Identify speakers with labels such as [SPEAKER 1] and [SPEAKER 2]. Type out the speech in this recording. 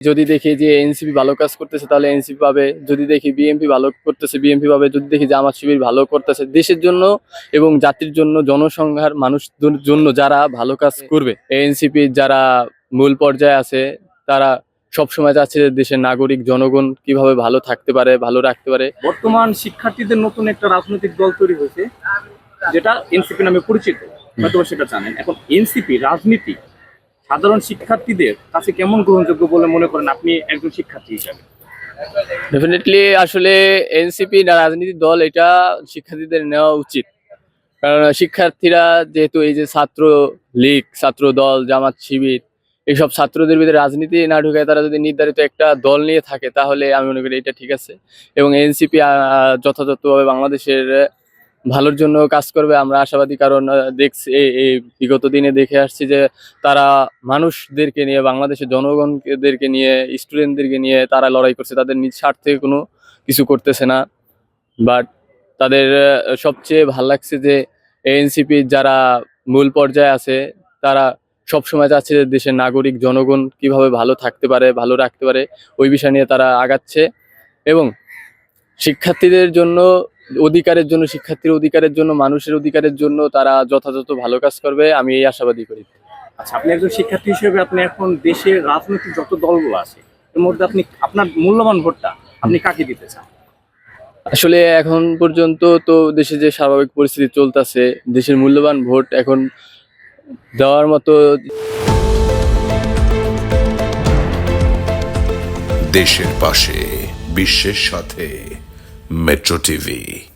[SPEAKER 1] যদি দেখি যে এনসিপি ভালো কাজ করতেছে তাহলে এনসিপি পাবে যদি দেখি বিএনপি ভালো করতেছে বিএনপি পাবে যদি দেখি জামাত শিবির ভালো করতেছে দেশের জন্য এবং জাতির জন্য জনসংখ্যার মানুষদের জন্য যারা ভালো কাজ করবে এনসিপি যারা মূল পর্যায়ে আছে তারা সবসময় চাচ্ছে যে দেশের নাগরিক জনগণ কীভাবে ভালো থাকতে পারে ভালো রাখতে পারে।
[SPEAKER 2] বর্তমান শিক্ষার্থীদের নতুন একটা রাজনৈতিক দল তৈরি হয়েছে যেটা এনসিপি নামে পরিচিত। হয়তো সেটা জানেন। এখন এনসিপি রাজনীতি সাধারণ শিক্ষার্থীদের কাছে কেমন গ্রহণযোগ্য বলে মনে করেন আপনি একজন শিক্ষার্থী হিসাবে?
[SPEAKER 1] ডেফিনেটলি আসলে এনসিপি না রাজনীতি দল, এটা শিক্ষার্থীদের নেওয়া উচিত। কারণ শিক্ষার্থীরা যেহেতু এই যে ছাত্র লীগ, ছাত্র দল, জামাত, শিবির, এইসব ছাত্রদের ভিতরে রাজনীতি না ঢুকে তারা যদি নির্ধারিত একটা দল নিয়ে থাকে, তাহলে আমি মনে করি এটা ঠিক আছে। এবং এনসিপি যথাযথভাবে বাংলাদেশের ভালোর জন্য কাজ করবে, আমরা আশাবাদী কারণ দেখছি, এই- বিগত দিনে দেখে আসছি যে তারা মানুষদেরকে নিয়ে, বাংলাদেশের জনগণদেরকে নিয়ে স্টুডেন্টদেরকে নিয়ে তারা লড়াই করছে। তাদের নিজ স্বার্থে কোনো কিছু করতেছে না। বাট তাদের সবচেয়ে ভালো লাগছে যে এনসিপি যারা মূল পর্যায়ে আছে, তারা সবসময় চাচ্ছে যে দেশের নাগরিক জনগণ কীভাবে ভালো থাকতে পারে, ভালো রাখতে পারে, ওই বিষয় নিয়ে তারা আগাচ্ছে। এবং শিক্ষার্থীদের জন্য অধিকারের জন্য শিক্ষার্থীর অধিকারের জন্য মানুষের অধিকারের জন্য তারা যথাযথ ভালো কাজ করবে আমি এই আশাবাদী করি।
[SPEAKER 2] আচ্ছা আপনি একজন শিক্ষার্থী হিসেবে আপনি এখন দেশের রাজনৈতিক যত দলগুলো আছে এর মধ্যে আপনি আপনার মূল্যবান ভোটটা আপনি কাকে দিতে চান?
[SPEAKER 1] আসলে এখন পর্যন্ত তো দেশে যে স্বাভাবিক পরিস্থিতি চলতেছে দেশের মূল্যবান ভোট এখন দেওয়ার মতো
[SPEAKER 3] দেশের পাশে বিশ্বের সাথে। Metro TV.